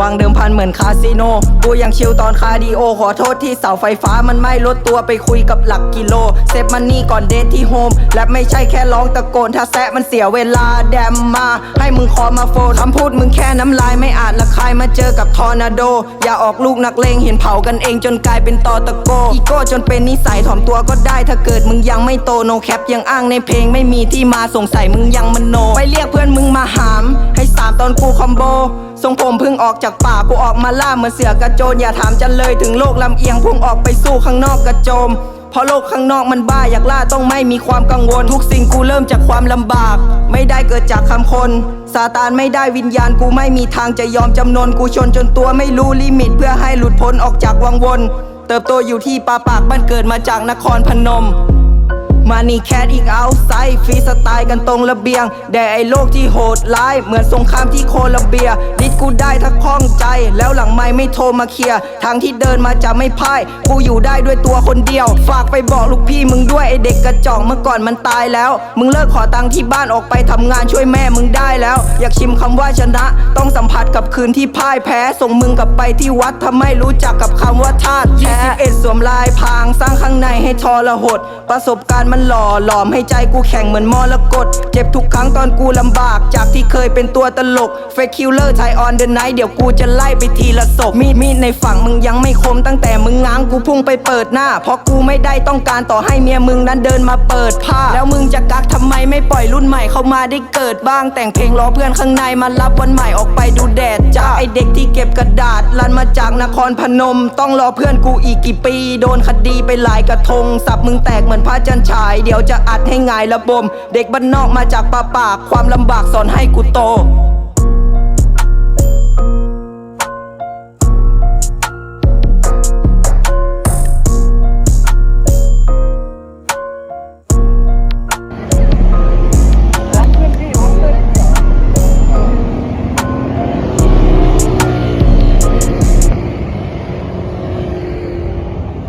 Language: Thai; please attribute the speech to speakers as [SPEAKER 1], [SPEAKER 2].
[SPEAKER 1] วางเดิมพันเหมือนคาสิโน กูยังชิลตอนคาร์ดิโอ ขอโทษที่เสาไฟฟ้ามันไม่ลดตัวไปคุยกับหลักกิโล เซฟมันนี่ก่อนเดทที่โฮม และไม่ใช่แค่ร้องตะโกน ถ้าแซะมันเสียเวลาแดมมา ให้มึงคอมาโฟนคำพูดมึงแค่น้ำลายไม่อาจละคายมาเจอกับทอร์นาโด อย่าออกลูกนักเลงเห็นเผากันเองจนกลายเป็นตอตะโก อีโก้จนเป็นนิสัยถ่อมตัวก็ได้ ถ้าเกิดมึงยังไม่โตโนแคปยังอ้างในเพลงไม่มีที่มาสงสัยมึงยังมโน ไปเรียกเพื่อนมึงมาหาม ให้สามตอนกูคอมโบ ทรงผมเพึ่งออกจากป่ากูออกมาล่าเหมือนเสือกระโจนอย่าถามจะเลยถึงโลกลำเอียงพุ่งออกไปสู้ข้างนอกกระโจมเพราะโลกข้างนอกมันบ้าอยากล่าต้องไม่มีความกังวล ทุกสิ่งกูเริ่มจากความลำบาก ไม่ได้เกิดจากคำคนซาตานไม่ได้วิญญาณกูไม่มีทางจะยอมจำนนกูชนจนตัวไม่รู้ลิมิต เพื่อให้หลุดพ้นออกจากวังวน เติบโตอยู่ที่ป่าปากบ้านเกิดมาจากนครพนม มานี่แคทอีกเอาไซฟรีสไตล์กันตรงระเบียง แด่ไอ้โลกที่โหดร้าย เหมือนสงครามที่โคลัมเบียดิดกูได้ถ้าคล่องใจ แล้วหลังไม่ไม่โทรมาเคลียร์ทางที่เดินมาจะไม่พ่าย กูอยู่ได้ด้วยตัวคนเดียว ฝากไปบอกลูกพี่มึงด้วยไอเด็กกระจอกเมื่อก่อนมันตายแล้ว มึงเลิกขอตังค์ที่บ้านออกไปทำงานช่วยแม่มึงได้แล้ว อยากชิมคำว่าชนะ ต้องสัมผัสกับคืนที่พ่ายแพ้ ส่งมึงกลับไปที่วัดถ้าไม่รู้จักกับคำว่าธาตุแท้21สวมลายพรางสร้างข้างในให้ทรหดประสบการณ์มันหล่อหลอมให้ใจกูแข็งเหมือนมรกตเจ็บทุกครั้งตอนกูลำบาก จากที่เคยเป็นตัวตลกเฟคคิลเลอร์ไทออนเดอะไนท์เดี๋ยวกูจะไล่ไปทีละศพมีดมีดในฝั่งมึงยังไม่คมตั้งแต่มึงง้างกูพุ่งไปเปิดหน้า เพราะกูไม่ได้ต้องการต่อให้เมียมึงนั้นเดินมาเปิดผ้า แล้วมึงจะกักทำไมไม่ปล่อยรุ่นใหม่เข้ามาได้เกิดบ้าง แต่งเพลงรอเพื่อนข้างในมารับวันใหม่ออกไปดูแดดจ้าไอเด็กที่เก็บกระดาษลันมาจากนครพนม ต้องรอเพื่อนกูอีกกี่ปี โดนคดีไปหลายกระทงสับมึงแตกเหมือนพระจันทร์าย เดี๋ยวจะอัดให้หงายระบม เด็กบ้านนอกมาจากป่าปากความลำบากสอนให้กูโต